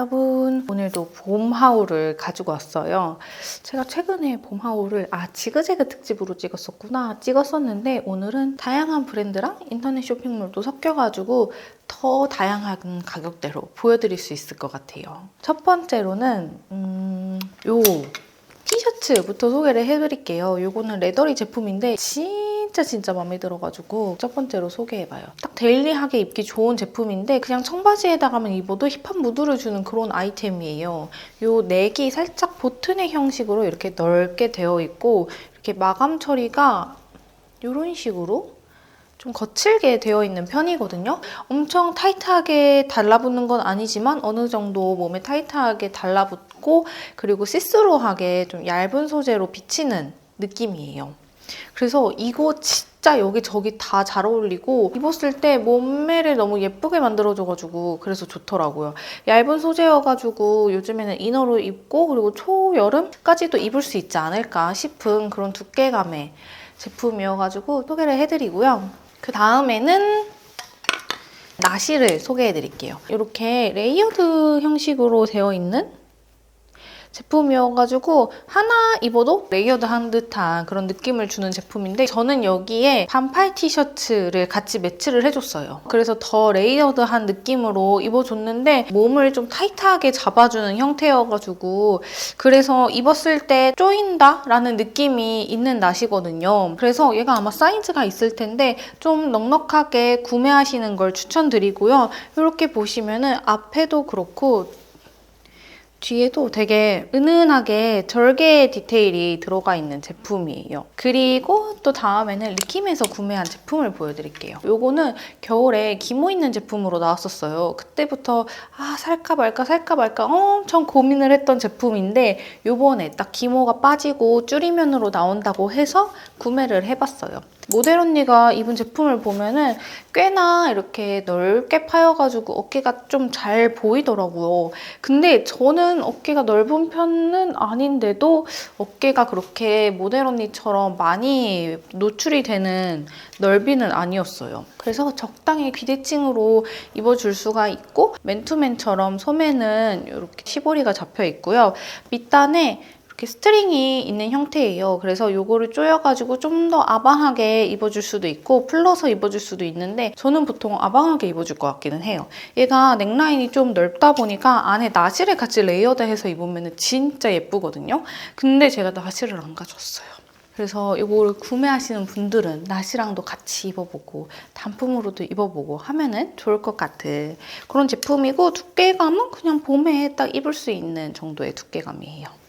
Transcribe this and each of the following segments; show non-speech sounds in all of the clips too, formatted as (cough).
여러분 오늘도 봄 하울을 가지고 왔어요 제가 최근에 봄 하울을 아 지그재그 특집으로 찍었었구나 찍었었는데 오늘은 다양한 브랜드랑 인터넷 쇼핑몰도 섞여가지고 더 다양한 가격대로 보여드릴 수 있을 것 같아요 첫 번째로는 음, 요 티셔츠부터 소개를 해드릴게요. 요거는 레더리 제품인데 진 짜 진짜 마음에 들어가지고 첫 번째로 소개해봐요. 딱 데일리하게 입기 좋은 제품인데 그냥 청바지에다가만 입어도 힙한 무드를 주는 그런 아이템이에요. 요 넥이 살짝 보트넥 형식으로 이렇게 넓게 되어 있고 이렇게 마감 처리가 이런 식으로 좀 거칠게 되어 있는 편이거든요. 엄청 타이트하게 달라붙는 건 아니지만 어느 정도 몸에 타이트하게 달라붙고 그리고 시스루하게 좀 얇은 소재로 비치는 느낌이에요. 그래서 이거 진짜 여기저기 다 잘 어울리고 입었을 때 몸매를 너무 예쁘게 만들어줘가지고 그래서 좋더라고요. 얇은 소재여가지고 요즘에는 이너로 입고 그리고 초여름까지도 입을 수 있지 않을까 싶은 그런 두께감의 제품이어가지고 소개를 해드리고요. 그 다음에는 나시를 소개해드릴게요. 이렇게 레이어드 형식으로 되어 있는 제품이어가지고 하나 입어도 레이어드한 듯한 그런 느낌을 주는 제품인데 저는 여기에 반팔 티셔츠를 같이 매치를 해줬어요. 그래서 더 레이어드한 느낌으로 입어줬는데 몸을 좀 타이트하게 잡아주는 형태여가지고 그래서 입었을 때 쪼인다 라는 느낌이 있는 나시거든요. 그래서 얘가 아마 사이즈가 있을 텐데 좀 넉넉하게 구매하시는 걸 추천드리고요. 이렇게 보시면은 앞에도 그렇고 뒤에도 되게 은은하게 절개 디테일이 들어가 있는 제품이에요. 그리고 또 다음에는 리킴에서 구매한 제품을 보여드릴게요. 요거는 겨울에 기모 있는 제품으로 나왔었어요. 그때부터 아 살까 말까 살까 말까 엄청 고민을 했던 제품인데 요번에 딱 기모가 빠지고 줄이면으로 나온다고 해서 구매를 해봤어요. 모델 언니가 입은 제품을 보면은 꽤나 이렇게 넓게 파여가지고 어깨가 좀 잘 보이더라고요. 근데 저는 어깨가 넓은 편은 아닌데도 어깨가 그렇게 모델 언니처럼 많이 노출이 되는 넓이는 아니었어요. 그래서 적당히 비대칭으로 입어줄 수가 있고 맨투맨처럼 소매는 이렇게 시보리가 잡혀 있고요. 밑단에 이렇게 스트링이 있는 형태예요. 그래서 이거를 조여가지고 좀 더 아방하게 입어줄 수도 있고 풀러서 입어줄 수도 있는데 저는 보통 아방하게 입어줄 것 같기는 해요. 얘가 넥라인이 좀 넓다 보니까 안에 나시를 같이 레이어드해서 입으면 진짜 예쁘거든요. 근데 제가 나시를 안 가졌어요. 그래서 이걸 구매하시는 분들은 나시랑도 같이 입어보고 단품으로도 입어보고 하면은 좋을 것 같은 그런 제품이고 두께감은 그냥 봄에 딱 입을 수 있는 정도의 두께감이에요.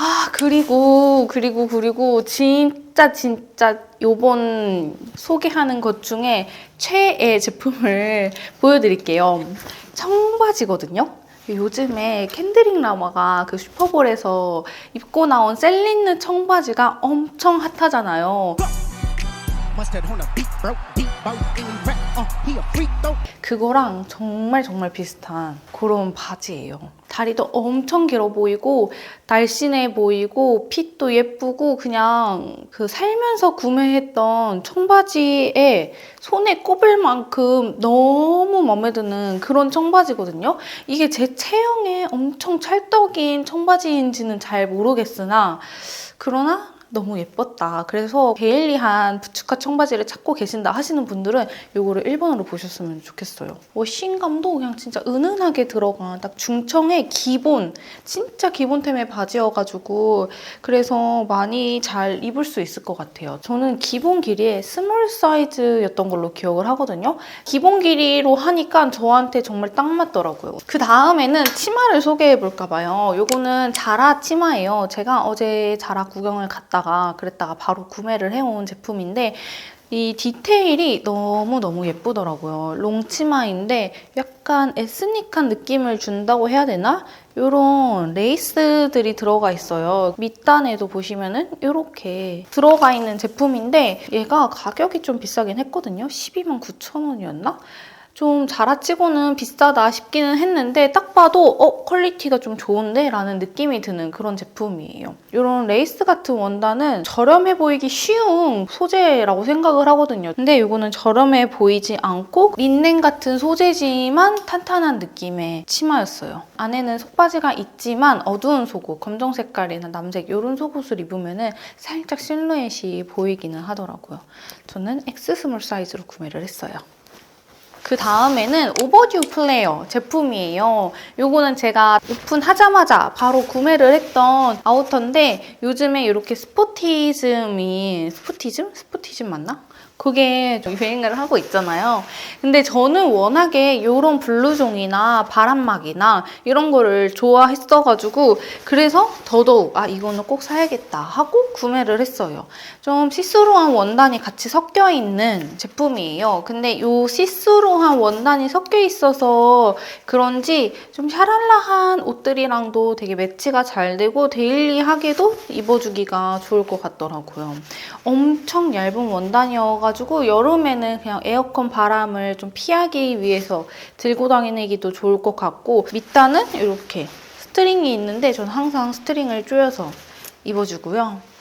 아 그리고 그리고 그리고 진짜 진짜 요번 소개하는 것 중에 최애 제품을 (laughs) 보여드릴게요. 청바지거든요. 요즘에 캔드릭 라마가 그 슈퍼볼에서 입고 나온 셀린느 청바지가 엄청 핫하잖아요. 그거랑 정말 정말 비슷한 그런 바지예요. 다리도 엄청 길어 보이고 날씬해 보이고 핏도 예쁘고 그냥 그 살면서 구매했던 청바지에 손에 꼽을 만큼 너무 마음에 드는 그런 청바지거든요. 이게 제 체형에 엄청 찰떡인 청바지인지는 잘 모르겠으나 그러나 너무 예뻤다. 그래서 데일리한 부츠카 청바지를 찾고 계신다 하시는 분들은 이거를 1번으로 보셨으면 좋겠어요. 워싱감도 그냥 진짜 은은하게 들어간 딱 중청의 기본, 진짜 기본템의 바지여가지고 그래서 많이 잘 입을 수 있을 것 같아요. 저는 기본 길이의 스몰 사이즈였던 걸로 기억을 하거든요. 기본 길이로 하니까 저한테 정말 딱 맞더라고요. 그 다음에는 치마를 소개해 볼까 봐요. 이거는 자라 치마예요. 제가 어제 자라 구경을 갔다 가 그랬다가 바로 구매를 해온 제품인데 이 디테일이 너무너무 예쁘더라고요. 롱치마인데 약간 에스닉한 느낌을 준다고 해야 되나? 이런 레이스들이 들어가 있어요. 밑단에도 보시면은 이렇게 들어가 있는 제품인데 얘가 가격이 좀 비싸긴 했거든요. 12만 9천 원이었나? 좀 자라치고는 비싸다 싶기는 했는데 딱 봐도 어 퀄리티가 좀 좋은데 라는 느낌이 드는 그런 제품이에요. 이런 레이스 같은 원단은 저렴해 보이기 쉬운 소재라고 생각을 하거든요. 근데 이거는 저렴해 보이지 않고 린넨 같은 소재지만 탄탄한 느낌의 치마였어요. 안에는 속바지가 있지만 어두운 속옷, 검정 색깔이나 남색 이런 속옷을 입으면 살짝 실루엣이 보이기는 하더라고요. 저는 X 스몰 사이즈로 구매를 했어요. 그 다음에는 오버듀 플레이어 제품이에요. 요거는 제가 오픈하자마자 바로 구매를 했던 아우터인데 요즘에 이렇게 스포티즘이 스포티즘? 스포티즘 맞나? 그게 좀 유행을 하고 있잖아요. 근데 저는 워낙에 이런 블루종이나 바람막이나 이런 거를 좋아했어가지고 그래서 더더욱 아 이거는 꼭 사야겠다 하고 구매를 했어요. 좀 시스루한 원단이 같이 섞여 있는 제품이에요. 근데 이 시스루한 원단이 섞여 있어서 그런지 좀 샤랄라한 옷들이랑도 되게 매치가 잘 되고 데일리하게도 입어주기가 좋을 것 같더라고요. 엄청 얇은 원단이어 가지고 여름에는 그냥 에어컨 바람을 좀 피하기 위해서 들고 다니기도 좋을 것 같고 밑단은 이렇게 스트링이 있는데 저는 항상 스트링을 조여서 입어주고요.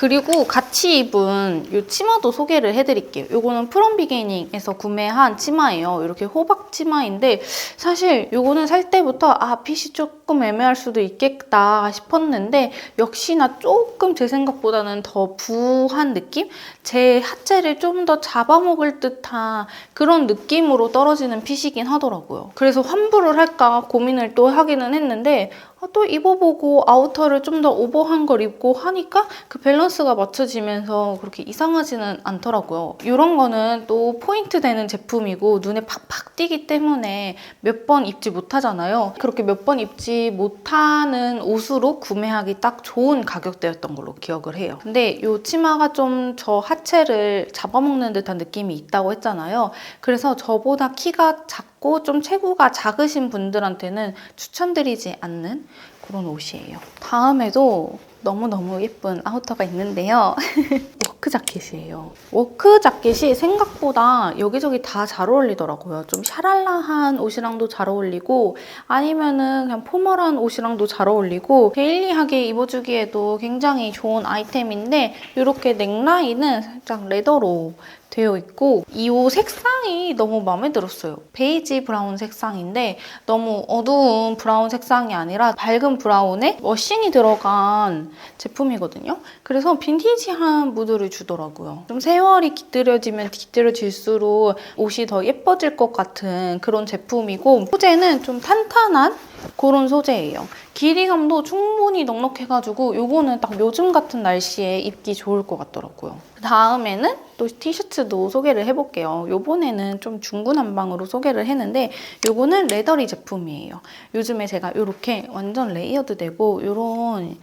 그리고 같이 입은 이 치마도 소개를 해드릴게요. 이거는 프롬 비기닝에서 구매한 치마예요. 이렇게 호박 치마인데 사실 이거는 살 때부터 아 핏이 조금 애매할 수도 있겠다 싶었는데 역시나 조금 제 생각보다는 더 부한 느낌? 제 하체를 좀 더 잡아먹을 듯한 그런 느낌으로 떨어지는 핏이긴 하더라고요. 그래서 환불을 할까 고민을 또 하기는 했는데 아, 또 입어보고 아우터를 좀 더 오버한 걸 입고 하니까 그 밸런스가 맞춰지면서 그렇게 이상하지는 않더라고요. 이런 거는 또 포인트 되는 제품이고 눈에 팍팍 띄기 때문에 몇 번 입지 못하잖아요. 그렇게 몇 번 입지 못하는 옷으로 구매하기 딱 좋은 가격대였던 걸로 기억을 해요. 근데 이 치마가 좀 저 하체를 잡아먹는 듯한 느낌이 있다고 했잖아요. 그래서 저보다 키가 작 고 좀 체구가 작으신 분들한테는 추천드리지 않는 그런 옷이에요. 다음에도 너무너무 예쁜 아우터가 있는데요. (laughs) 워크 자켓이에요. 워크 자켓이 생각보다 여기저기 다 잘 어울리더라고요. 좀 샤랄라한 옷이랑도 잘 어울리고 아니면은 그냥 포멀한 옷이랑도 잘 어울리고 데일리하게 입어주기에도 굉장히 좋은 아이템인데 이렇게 넥라인은 살짝 레더로 되어 있고 이 옷 색상이 너무 마음에 들었어요. 베이지 브라운 색상인데 너무 어두운 브라운 색상이 아니라 밝은 브라운에 워싱이 들어간 제품이거든요. 그래서 빈티지한 무드를 주더라고요. 좀 세월이 기다려지면 기다려질수록 옷이 더 예뻐질 것 같은 그런 제품이고 소재는 좀 탄탄한 그런 소재예요. 길이감도 충분히 넉넉해가지고 요거는 딱 요즘 같은 날씨에 입기 좋을 것 같더라고요. 다음에는 또 티셔츠도 소개를 해볼게요. 요번에는 좀 중구난방으로 소개를 했는데 요거는 레더리 제품이에요. 요즘에 제가 이렇게 완전 레이어드 되고 요런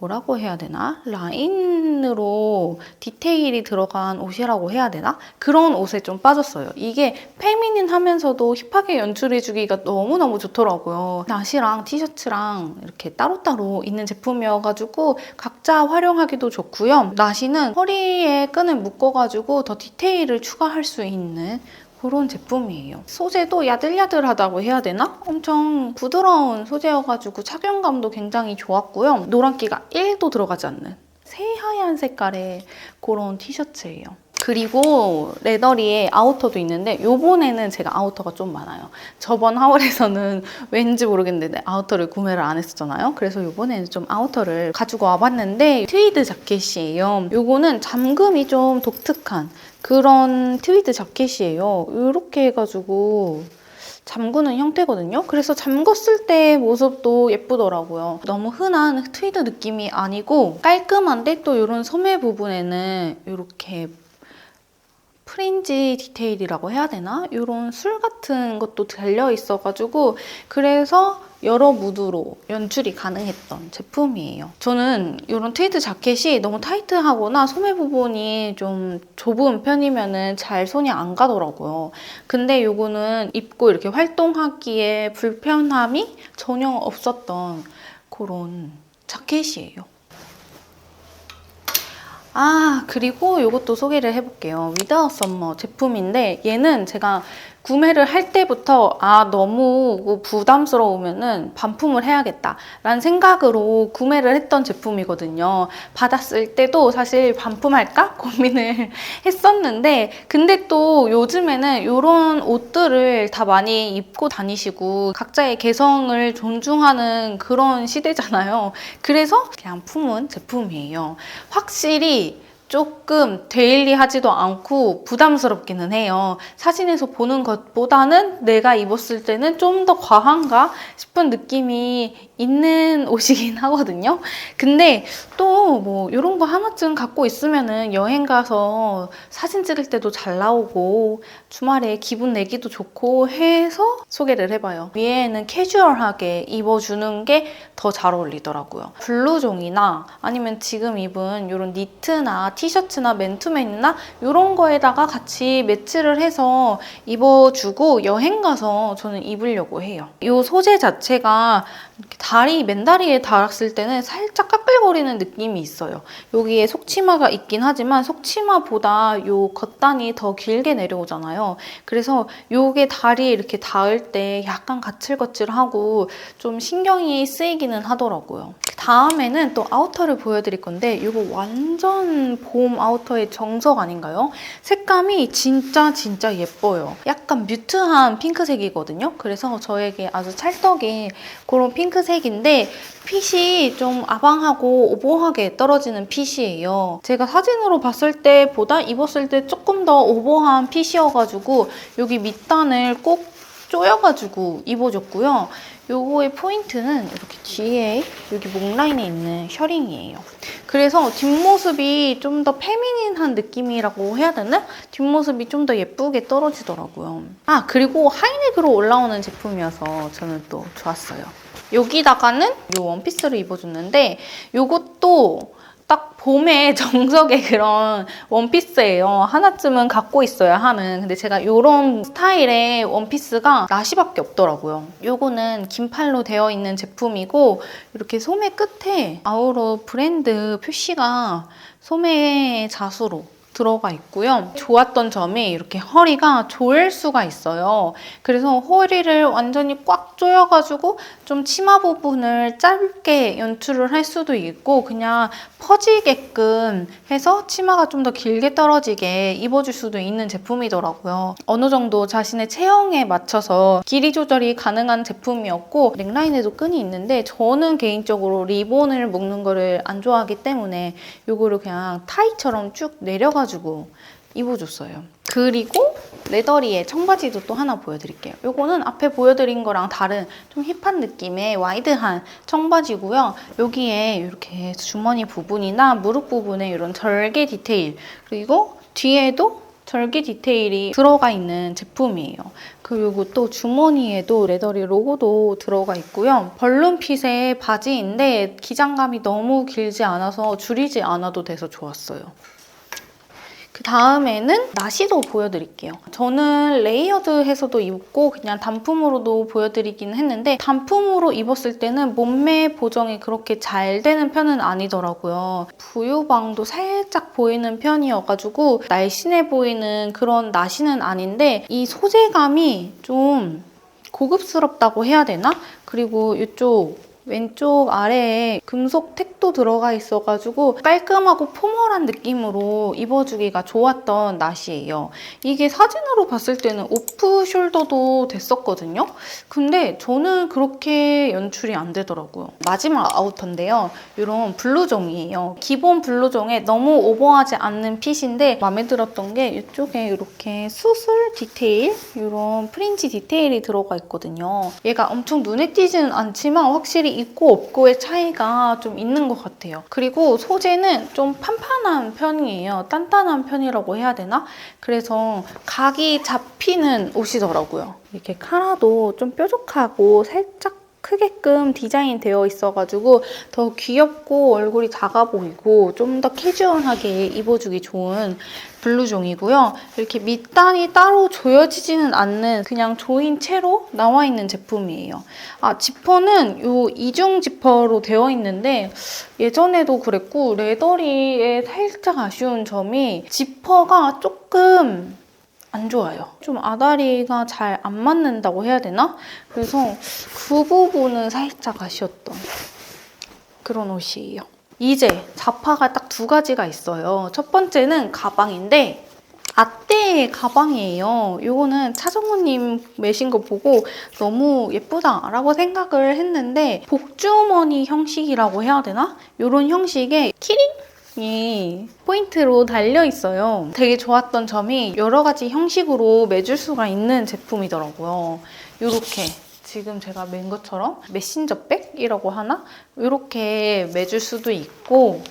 뭐라고 해야 되나? 라인으로 디테일이 들어간 옷이라고 해야 되나? 그런 옷에 좀 빠졌어요. 이게 페미닌 하면서도 힙하게 연출해주기가 너무너무 좋더라고요. 나시랑 티셔츠랑 이렇게 따로따로 있는 제품이어가지고 각자 활용하기도 좋고요. 나시는 허리에 끈을 묶어가지고 더 디테일을 추가할 수 있는 그런 제품이에요. 소재도 야들야들하다고 해야 되나? 엄청 부드러운 소재여가지고 착용감도 굉장히 좋았고요. 노란기가 1도 들어가지 않는 새하얀 색깔의 그런 티셔츠예요. 그리고 레더리에 아우터도 있는데 요번에는 제가 아우터가 좀 많아요. 저번 하월에서는 (laughs) 왠지 모르겠는데 아우터를 구매를 안 했었잖아요. 그래서 요번에는 좀 아우터를 가지고 와봤는데 트위드 자켓이에요. 요거는 잠금이 좀 독특한 그런 트위드 자켓이에요. 이렇게 해가지고 잠그는 형태거든요. 그래서 잠궜을 때 모습도 예쁘더라고요. 너무 흔한 트위드 느낌이 아니고 깔끔한데 또 이런 소매 부분에는 이렇게 프린지 디테일이라고 해야 되나? 이런 술 같은 것도 달려 있어가지고 그래서 여러 무드로 연출이 가능했던 제품이에요. 저는 이런 트위드 자켓이 너무 타이트하거나 소매 부분이 좀 좁은 편이면은 잘 손이 안 가더라고요. 근데 이거는 입고 이렇게 활동하기에 불편함이 전혀 없었던 그런 자켓이에요. 아, 그리고 이것도 소개를 해볼게요. 위다우 썸머 제품인데 얘는 제가 구매를 할 때부터 아, 너무 부담스러우면은 반품을 해야겠다라는 생각으로 구매를 했던 제품이거든요. 받았을 때도 사실 반품할까 (laughs) 고민을 했었는데 근데 또 요즘에는 이런 옷들을 다 많이 입고 다니시고 각자의 개성을 존중하는 그런 시대잖아요. 그래서 그냥 품은 제품이에요. 확실히 조금 데일리하지도 않고 부담스럽기는 해요. 사진에서 보는 것보다는 내가 입었을 때는 좀 더 과한가 싶은 느낌이 있는 (laughs) 옷이긴 하거든요. 근데 또 뭐 이런 거 하나쯤 갖고 있으면은 여행 가서 사진 찍을 때도 잘 나오고 주말에 기분 내기도 좋고 해서 소개를 해봐요. 위에는 캐주얼하게 입어주는 게 더 잘 어울리더라고요. 블루종이나 아니면 지금 입은 이런 니트나 티셔츠나 맨투맨이나 이런 거에다가 같이 매치를 해서 입어주고 여행 가서 저는 입으려고 해요. 이 소재 자체가 이렇게 다 리, 맨다리에 닿았을 때는 살짝 까끌거리는 느낌이 있어요. 여기에 속치마가 있긴 하지만 속치마보다 요 겉단이 더 길게 내려오잖아요. 그래서 요게 다리에 이렇게 닿을 때 약간 거칠거칠하고 좀 신경이 쓰이기는 하더라고요. 다음에는 또 아우터를 보여드릴 건데 이거 완전 봄 아우터의 정석 아닌가요? 색감이 진짜 진짜 예뻐요. 약간 뮤트한 핑크색이거든요. 그래서 저에게 아주 찰떡인 그런 핑크색 인데 핏이 좀 아방하고 오버하게 떨어지는 핏이에요. 제가 사진으로 봤을 때보다 입었을 때 조금 더 오버한 핏이어가지고 여기 밑단을 꼭 조여가지고 입어줬고요. 요거의 포인트는 이렇게 뒤에 여기 목 라인에 있는 셔링이에요. 그래서 뒷모습이 좀 더 페미닌한 느낌이라고 해야 되나? 뒷모습이 좀 더 예쁘게 떨어지더라고요. 아 그리고 하이넥으로 올라오는 제품이어서 저는 또 좋았어요. 여기다가는 이 원피스를 입어줬는데 이것도 딱 봄의 (laughs) 정석의 그런 원피스예요. 하나쯤은 갖고 있어야 하는. 근데 제가 이런 스타일의 원피스가 나시밖에 없더라고요. 요거는 긴팔로 되어 있는 제품이고 이렇게 소매 끝에 아우로 브랜드 표시가 소매 자수로 들어가 있고요. 좋았던 점이 이렇게 허리가 조일 수가 있어요. 그래서 허리를 완전히 꽉 조여가지고 좀 치마 부분을 짧게 연출을 할 수도 있고 그냥 퍼지게끔 해서 치마가 좀 더 길게 떨어지게 입어줄 수도 있는 제품이더라고요. 어느 정도 자신의 체형에 맞춰서 길이 조절이 가능한 제품이었고 넥라인에도 끈이 있는데 저는 개인적으로 리본을 묶는 거를 안 좋아하기 때문에 이거를 그냥 타이처럼 쭉 내려가 지고 입어줬어요. 그리고 레더리의 청바지도 또 하나 보여드릴게요. 이거는 앞에 보여드린 거랑 다른 좀 힙한 느낌의 와이드한 청바지고요. 여기에 이렇게 주머니 부분이나 무릎 부분에 이런 절개 디테일 그리고 뒤에도 절개 디테일이 들어가 있는 제품이에요. 그리고 또 주머니에도 레더리 로고도 들어가 있고요. 벌룬핏의 바지인데 기장감이 너무 길지 않아서 줄이지 않아도 돼서 좋았어요. 그 다음에는 나시도 보여드릴게요. 저는 레이어드해서도 입고 그냥 단품으로도 보여드리긴 했는데 단품으로 입었을 때는 몸매 보정이 그렇게 잘 되는 편은 아니더라고요. 부유방도 살짝 보이는 편이어가지고 날씬해 보이는 그런 나시는 아닌데 이 소재감이 좀 고급스럽다고 해야 되나? 그리고 이쪽 왼쪽 아래에 금속 택도 들어가 있어가지고 깔끔하고 포멀한 느낌으로 입어주기가 좋았던 나시예요. 이게 사진으로 봤을 때는 오프 숄더도 됐었거든요. 근데 저는 그렇게 연출이 안 되더라고요. 마지막 아우터인데요. 이런 블루종이에요. 기본 블루종에 너무 오버하지 않는 핏인데 마음에 들었던 게 이쪽에 이렇게 수술 디테일, 이런 프린지 디테일이 들어가 있거든요. 얘가 엄청 눈에 띄지는 않지만 확실히 있고 없고의 차이가 좀 있는 것 같아요. 그리고 소재는 좀 판판한 편이에요. 단단한 편이라고 해야 되나? 그래서 각이 잡히는 옷이더라고요. 이렇게 카라도 좀 뾰족하고 살짝 크게끔 디자인 되어 있어가지고 더 귀엽고 얼굴이 작아 보이고 좀 더 캐주얼하게 입어주기 좋은 블루종이고요. 이렇게 밑단이 따로 조여지지는 않는 그냥 조인 채로 나와 있는 제품이에요. 아, 지퍼는 요 이중 지퍼로 되어 있는데 예전에도 그랬고 레더리에 살짝 아쉬운 점이 지퍼가 조금 안 좋아요. 좀 아다리가 잘 안 맞는다고 해야 되나? 그래서 그 부분은 살짝 아쉬웠던 그런 옷이에요. 이제 자파가 딱 두 가지가 있어요. 첫 번째는 가방인데 아떼 가방이에요. 이거는 차정우님 매신 거 보고 너무 예쁘다라고 생각을 했는데 복주머니 형식이라고 해야 되나? 이런 형식의 키링 이 포인트로 달려 있어요. 되게 좋았던 점이 여러 가지 형식으로 매줄 수가 있는 제품이더라고요. 이렇게 지금 제가 맨 것처럼 메신저 백이라고 하나? 이렇게 매줄 수도 있고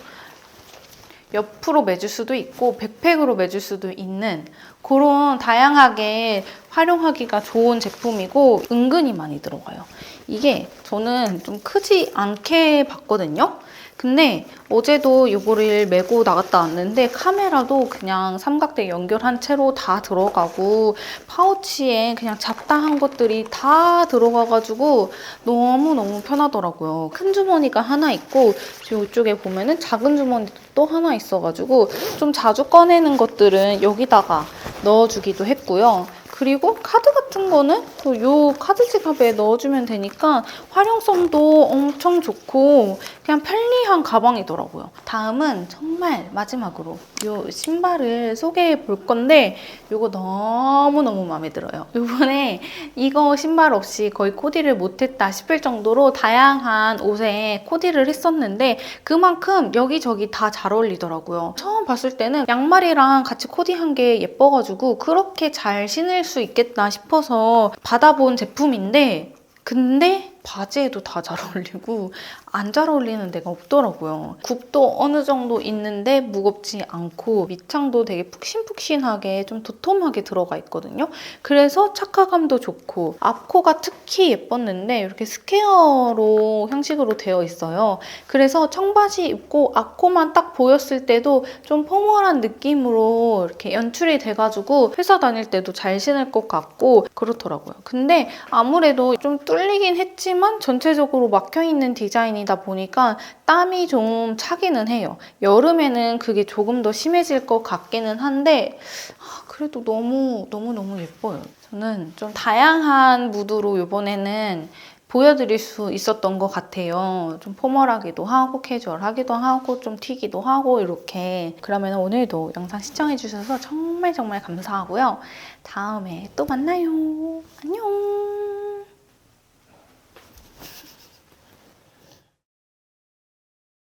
옆으로 매줄 수도 있고 백팩으로 매줄 수도 있는 그런 다양하게 활용하기가 좋은 제품이고 은근히 많이 들어가요. 이게 저는 좀 크지 않게 봤거든요. 근데 어제도 이거를 메고 나갔다 왔는데 카메라도 그냥 삼각대 연결한 채로 다 들어가고 파우치에 그냥 잡다한 것들이 다 들어가가지고 너무너무 편하더라고요. 큰 주머니가 하나 있고 지금 이쪽에 보면은 작은 주머니도 또 하나 있어가지고 좀 자주 꺼내는 것들은 여기다가 넣어주기도 했고요. 그리고 카드 같은 거는 또 요 카드 지갑에 넣어주면 되니까 활용성도 엄청 좋고 그냥 편리한 가방이더라고요. 다음은 정말 마지막으로 요 신발을 소개해 볼 건데 요거 너무너무 마음에 들어요. 이번에 이거 신발 없이 거의 코디를 못했다 싶을 정도로 다양한 옷에 코디를 했었는데 그만큼 여기저기 다 잘 어울리더라고요. 처음 봤을 때는 양말이랑 같이 코디한 게 예뻐가지고 그렇게 잘 신을 수 있겠다 싶어 서 받아본 제품인데 근데 바지에도 다 잘 어울리고 안 잘 어울리는 데가 없더라고요. 굽도 어느 정도 있는데 무겁지 않고 밑창도 되게 푹신푹신하게 좀 도톰하게 들어가 있거든요. 그래서 착화감도 좋고 앞코가 특히 예뻤는데 이렇게 스퀘어로 형식으로 되어 있어요. 그래서 청바지 입고 앞코만 딱 보였을 때도 좀 포멀한 느낌으로 이렇게 연출이 돼가지고 회사 다닐 때도 잘 신을 것 같고 그렇더라고요. 근데 아무래도 좀 뚫리긴 했지 만 전체적으로 막혀있는 디자인이다 보니까 땀이 좀 차기는 해요. 여름에는 그게 조금 더 심해질 것 같기는 한데 아, 그래도 너무 너무 너무 예뻐요. 저는 좀 다양한 무드로 이번에는 보여드릴 수 있었던 것 같아요. 좀 포멀하기도 하고 캐주얼하기도 하고 좀 튀기도 하고 이렇게 그러면 오늘도 영상 시청해주셔서 정말 정말 감사하고요. 다음에 또 만나요. 안녕.